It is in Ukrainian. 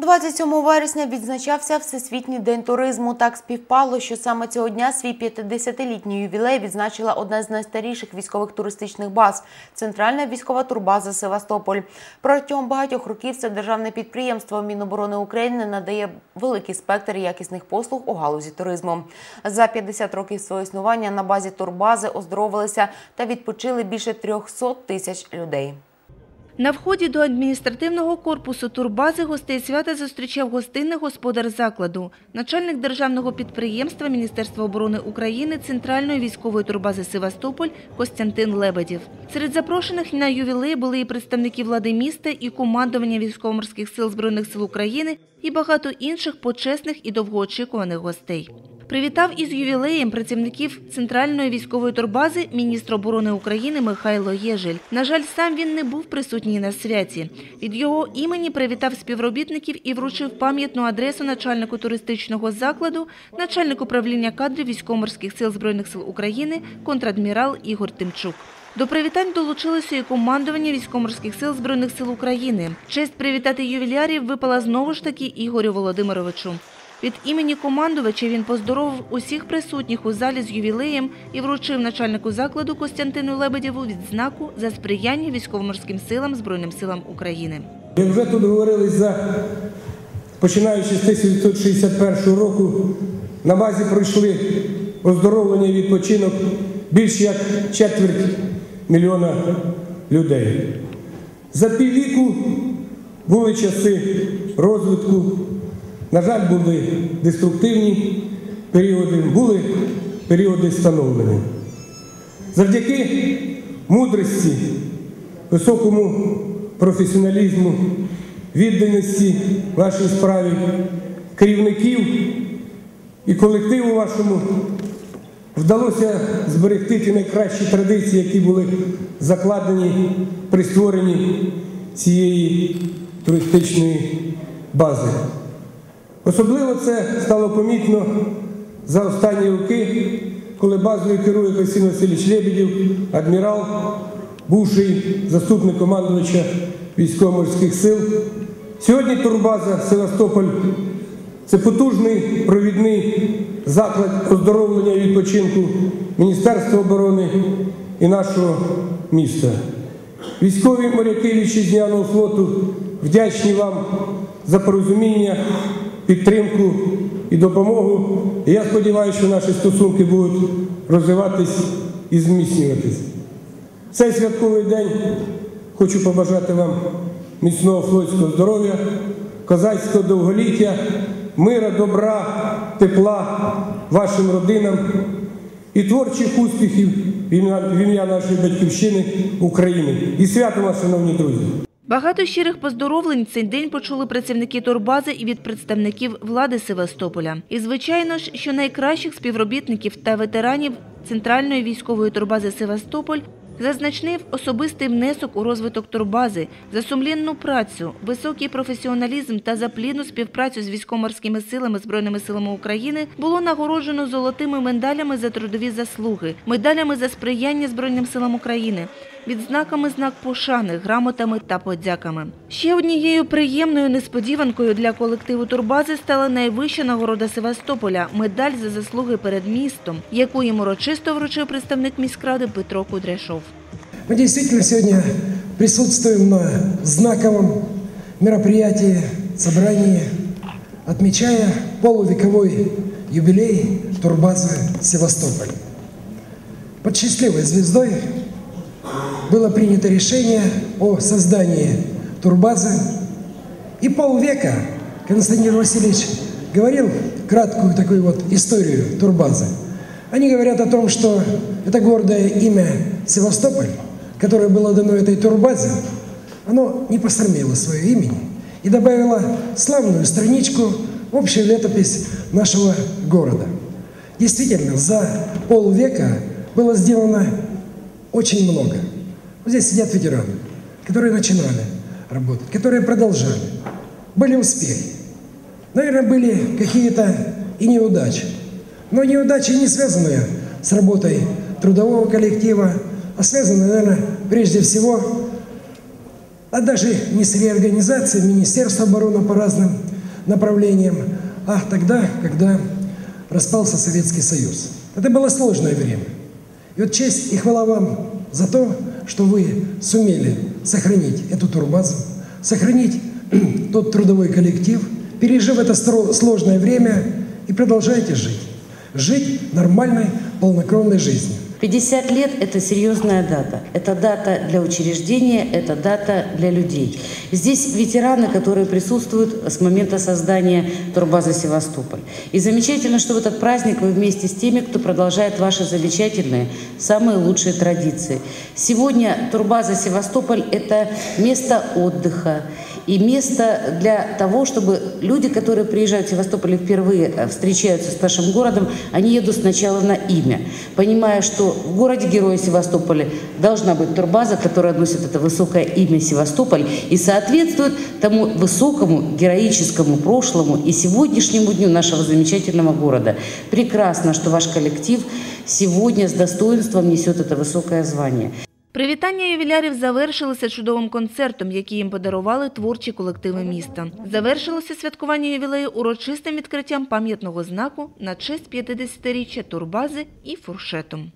27 вересня відзначався Всесвітній день туризму. Так співпало, що саме цього дня свій 50-літній ювілей відзначила одна з найстаріших військових туристичних баз – Центральна військова турбаза Севастополь. Протягом багатьох років це державне підприємство Міноборони України надає великий спектр якісних послуг у галузі туризму. За 50 років свого існування на базі турбази оздоровилися та відпочили більше 300 тисяч людей. На вході до адміністративного корпусу турбази гостей свята зустрічав гостинний господар закладу, начальник державного підприємства Міністерства оборони України Центральної військової турбази Севастополь Костянтин Лебедів. Серед запрошених на ювілей були і представники влади міста, і командування військово-морських сил Збройних сил України, і багато інших почесних і довгоочікуваних гостей. Привітав із ювілеєм працівників Центральної військової турбази міністр оборони України Михайло Єжель. На жаль, сам він не був присутній на святі. Від його імені привітав співробітників і вручив пам'ятну адресу начальнику туристичного закладу, начальник управління кадрів військово-морських сил Збройних сил України, контрадмірал Ігор Тимчук. До привітань долучилося і командування військово-морських сил Збройних сил України. Честь привітати ювілярів випала знову ж таки Ігорю Володимировичу. Від імені командувача він поздоровив усіх присутніх у залі з ювілеєм і вручив начальнику закладу Костянтину Лебедєву відзнаку за сприяння військово-морським силам Збройним силам України. Як вже тут говорили за починаючи з 1961 року, на базі пройшли оздоровлення і відпочинок більш як четверть мільйона людей. За піввіку були часи розвитку. На жаль, були деструктивні періоди, були періоди становлення. Завдяки мудрості, високому професіоналізму, відданості вашій справі, керівників і колективу вашому вдалося зберегти ті найкращі традиції, які були закладені при створенні цієї туристичної бази. Особливо це стало помітно за останні роки, коли базою керує Костянтин Васильович Лебедєв, адмірал, бувший заступник командувача військово-морських сил. Сьогодні турбаза Севастополь це потужний провідний заклад оздоровлення і відпочинку Міністерства оборони і нашого міста. Військові моряки вітчизняного флоту вдячні вам за порозуміння підтримку і допомогу. І я сподіваюся, що наші стосунки будуть розвиватись і зміцнюватись. Цей святковий день хочу побажати вам міцного флотського здоров'я, козацького довголіття, мира, добра, тепла вашим родинам і творчих успіхів в ім'я нашої батьківщини України. І свято вас, шановні друзі! Багато щирих поздоровлень цей день почули працівники турбази і від представників влади Севастополя. І, звичайно ж, що найкращих співробітників та ветеранів Центральної військової турбази Севастополь за значний особистий внесок у розвиток турбази, за сумлінну працю, високий професіоналізм та за плідну співпрацю з військово-морськими силами Збройними силами України було нагороджено золотими медалями за трудові заслуги, медалями за сприяння Збройним силам України, відзнаками знак пошани, грамотами та подяками. Ще однією приємною несподіванкою для колективу турбази стала найвища нагорода Севастополя медаль за заслуги перед містом, яку їм урочисто вручив представник міськради Петро Кудряшов. Мы действительно сегодня присутствуем на знаковом мероприятии, собрании, отмечая полувековой юбилей турбазы Севастополь. Под счастливой звездой было принято решение о создании турбазы. И полвека Константин Васильевич говорил краткую такую вот историю турбазы. Они говорят о том, что это гордое имя Севастополь, которое было дано этой турбазе, оно не посрамило свое имени и добавило славную страничку в общую летопись нашего города. Действительно, за полвека было сделано очень много. Вот здесь сидят ветераны, которые начинали работать, которые продолжали. Были успехи. Наверное, были какие-то и неудачи. Но неудачи не связанные с работой трудового коллектива, а связаны, наверное, прежде всего а даже не с реорганизацией Министерства обороны по разным направлениям, а тогда, когда распался Советский Союз. Это было сложное время. И вот честь и хвала вам за то, что вы сумели сохранить эту турбазу, сохранить тот трудовой коллектив, пережив это сложное время и продолжаете жить. Жить нормальной, полнокровной жизнью. 50 лет – это серьезная дата. Это дата для учреждения, это дата для людей. Здесь ветераны, которые присутствуют с момента создания турбазы «Севастополь». И замечательно, что в этот праздник вы вместе с теми, кто продолжает ваши замечательные, самые лучшие традиции. Сегодня турбаза «Севастополь» – это место отдыха, и место для того, чтобы люди, которые приезжают в Севастополь впервые э, встречаются с нашим городом, они едут сначала на имя, понимая, что в городе Героя Севастополя должна быть турбаза, которая носит это высокое имя Севастополь и соответствует тому высокому героическому прошлому и сегодняшнему дню нашего замечательного города. Прекрасно, что ваш коллектив сегодня с достоинством несет это высокое звание. Привітання ювілярів завершилися чудовим концертом, який їм подарували творчі колективи міста. Завершилося святкування ювілею урочистим відкриттям пам'ятного знаку на честь 50-річчя турбази і фуршетом.